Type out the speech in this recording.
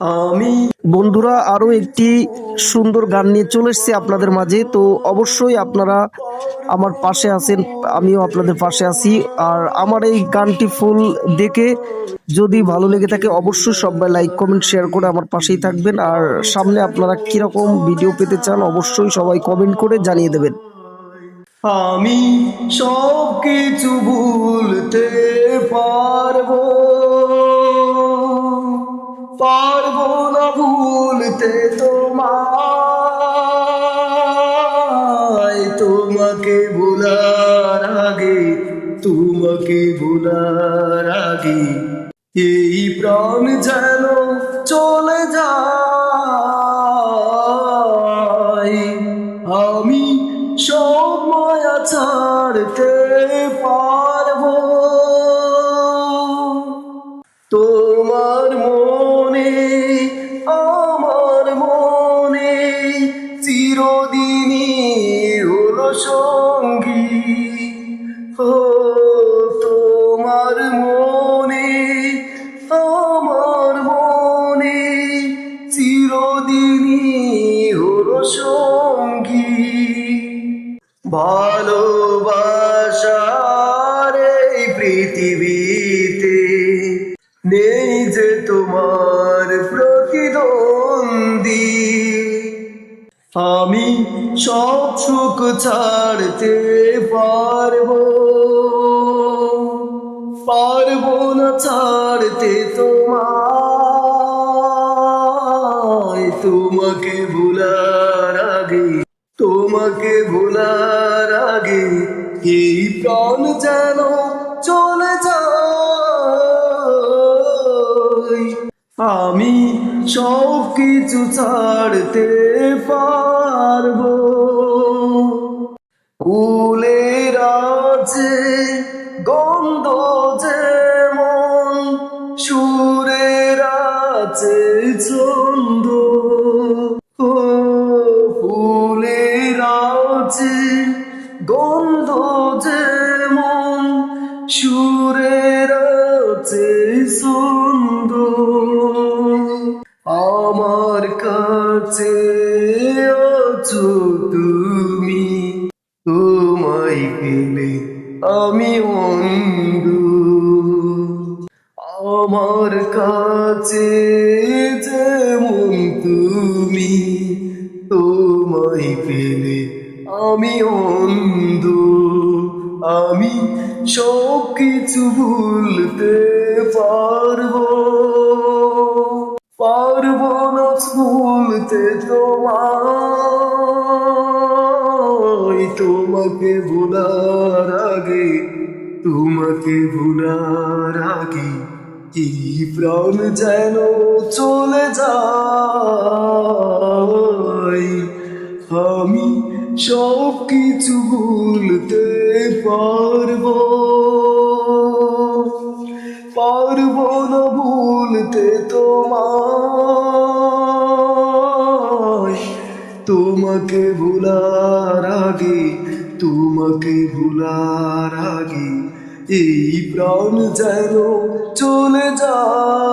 আমি বন্ধুরা আরও একটি সুন্দর গান নিয়ে চলে এসেছি আপনাদের মাঝে। তো অবশ্যই আপনারা আমার পাশে আছেন, আমিও আপনাদের পাশে আছি। আর আমার এই গানটি ফুল দেখে যদি ভালো লেগে থাকে, অবশ্যই সবাই লাইক, কমেন্ট, শেয়ার করে আমার পাশেই থাকবেন। আর সামনে আপনারা কীরকম ভিডিও পেতে চান, অবশ্যই সবাই কমেন্ট করে জানিয়ে দেবেন। আমি সব কিছু ভুলতে পারব। পারব না ভুলতে তোমায়। তোমাকে ভুলার আগে, তোমাকে ভুলার আগে, এই প্রাণ যেন চলে যায়। আমি সব মায়া ছাড়তে পারব। তোমার মনে আমার মনে চিরদিনই হলো সঙ্গী। ও তোমার মনে, আমার মনে চিরদিনই হলো সঙ্গী। ভালোবাসার এই পৃথিবীতে নেই যে তোমার সব সুখ ছাড়তে পারব। পারব না ছাড়তে তোমায়। তোমাকে ভুলার আগে, তোমাকে ভুলার আগে এই প্রাণ যেন চলে যায়। আমি সব কিছু ছাড়তে পারব। কুলের আছে গন্ধ যেমন সুরের আছে ছন্দ। ও ফুলের আছে গন্ধ যেমন সুরের আছে ছন্দ। আমার কাছে তুমি। আমি আমার কাছে যেমন তুমি, তোমায় পেলে আমি অন্ধ। আমি সব কিছু ভুলতে পারব। পারব না ভুলতে তোমায় তোমাকে ভুলার আগে, তোমাকে ভুলার আগে এই প্রাণ যেন চলে যায়? আমি সব কিছু ভুলতে পারব। পারব না ভুলতে তোমায় তোমাকে ভুলার আগে তোমাকে ভুলার আগে এই প্রাণ যেন চলে যায়।